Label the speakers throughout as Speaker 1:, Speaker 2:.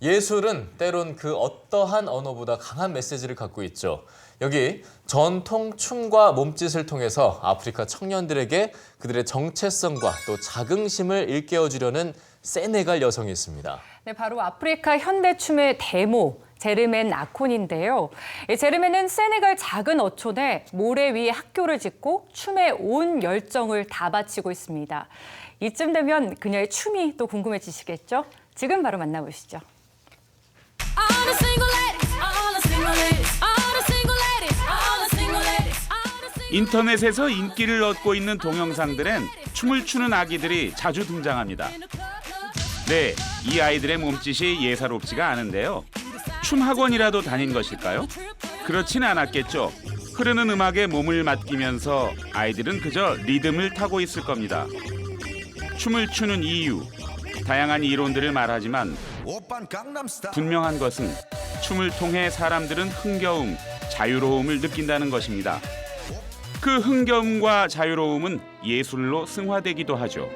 Speaker 1: 예술은 때론 그 어떠한 언어보다 강한 메시지를 갖고 있죠. 여기 전통 춤과 몸짓을 통해서 아프리카 청년들에게 그들의 정체성과 또 자긍심을 일깨워주려는 세네갈 여성이 있습니다.
Speaker 2: 네, 바로 아프리카 현대춤의 데모 제르멘 아콘인데요. 이 제르멘은 세네갈 작은 어촌에 모래 위에 학교를 짓고 춤에 온 열정을 다 바치고 있습니다. 이쯤 되면 그녀의 춤이 또 궁금해지시겠죠? 지금 바로 만나보시죠.
Speaker 3: 인터넷에서 인기를 얻고 있는 동영상들엔 춤을 추는 아기들이 자주 등장합니다. 네, 이 아이들의 몸짓이 예사롭지가 않은데요. 춤 학원이라도 다닌 것일까요? 그렇진 않았겠죠. 흐르는 음악에 몸을 맡기면서 아이들은 그저 리듬을 타고 있을 겁니다. 춤을 추는 이유, 다양한 이론들을 말하지만 분명한 것은 춤을 통해 사람들은 흥겨움, 자유로움을 느낀다는 것입니다. 그 흥겨움과 자유로움은 예술로 승화되기도 하죠.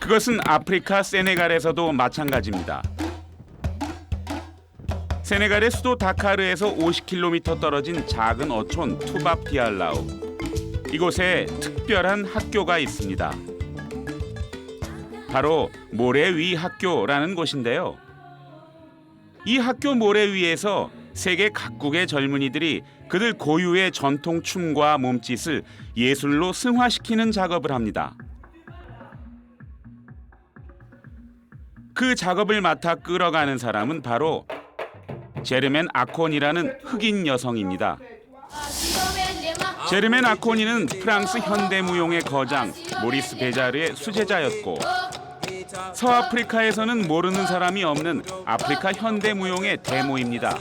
Speaker 3: 그것은 아프리카 세네갈에서도 마찬가지입니다. 세네갈의 수도 다카르에서 50km 떨어진 작은 어촌 투밥 디알라우. 이곳에 특별한 학교가 있습니다. 바로 모래 위 학교라는 곳인데요. 이 학교 모래 위에서 세계 각국의 젊은이들이 그들 고유의 전통 춤과 몸짓을 예술로 승화시키는 작업을 합니다. 그 작업을 맡아 끌어가는 사람은 바로 제르멘 아콘이라는 흑인 여성입니다. 제르멘 아코니는 프랑스 현대무용의 거장 모리스 베자르의 수제자였고 서아프리카에서는 모르는 사람이 없는 아프리카 현대 무용의 대모입니다.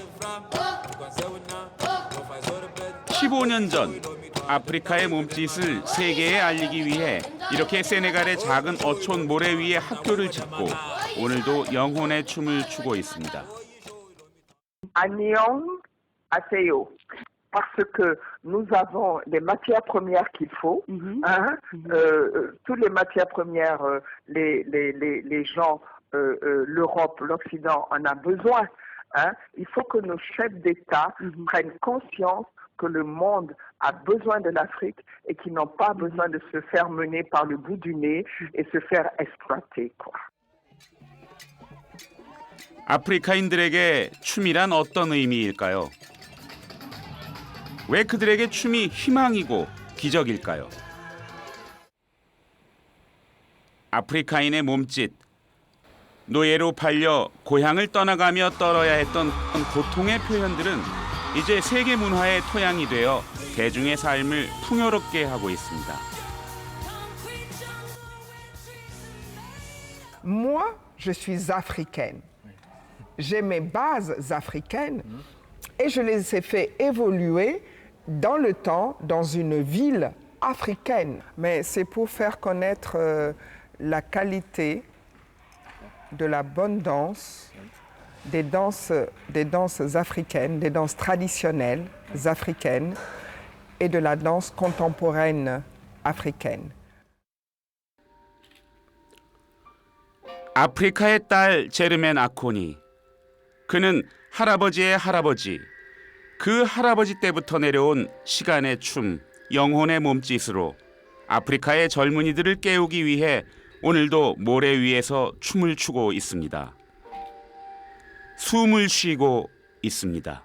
Speaker 3: 15년 전 아프리카의 몸짓을 세계에 알리기 위해 이렇게 세네갈의 작은 어촌 모래 위에 학교를 짓고 오늘도 영혼의 춤을 추고 있습니다.
Speaker 4: Anyang Aseo. Parce que nous avons les matières premières qu'il faut. hein. Euh, euh, toutes les matières premières, euh, les, les, les, les gens, euh, euh, l'Europe, l'Occident en a besoin. hein. Il faut que nos chefs d'État prennent conscience que le monde a besoin de l'Afrique et qu'ils n'ont pas besoin de se faire mener par le bout du nez et se faire exploiter. Quoi.
Speaker 3: 아프리카인들에게 춤이란 어떤 의미일까요? 왜 그들에게 춤이 희망이고 기적일까요? 아프리카인의 몸짓, 노예로 팔려 고향을 떠나가며 떨어야 했던 고통의 표현들은 이제 세계 문화의 토양이 되어 대중의 삶을 풍요롭게 하고 있습니다.
Speaker 5: Moi, je suis africaine. J'ai mes bases africaines et je les ai fait évoluer dans le temps dans une ville africaine. Mais c'est pour faire connaître euh, la qualité de la bonne danse, des danses, des danses africaines, des danses traditionnelles africaines et de la danse contemporaine africaine.
Speaker 3: 아프리카의 딸 제르멘 아코니. 그는 할아버지의 할아버지, 그 할아버지 때부터 내려온 시간의 춤, 영혼의 몸짓으로 아프리카의 젊은이들을 깨우기 위해 오늘도 모래 위에서 춤을 추고 있습니다. 숨을 쉬고 있습니다.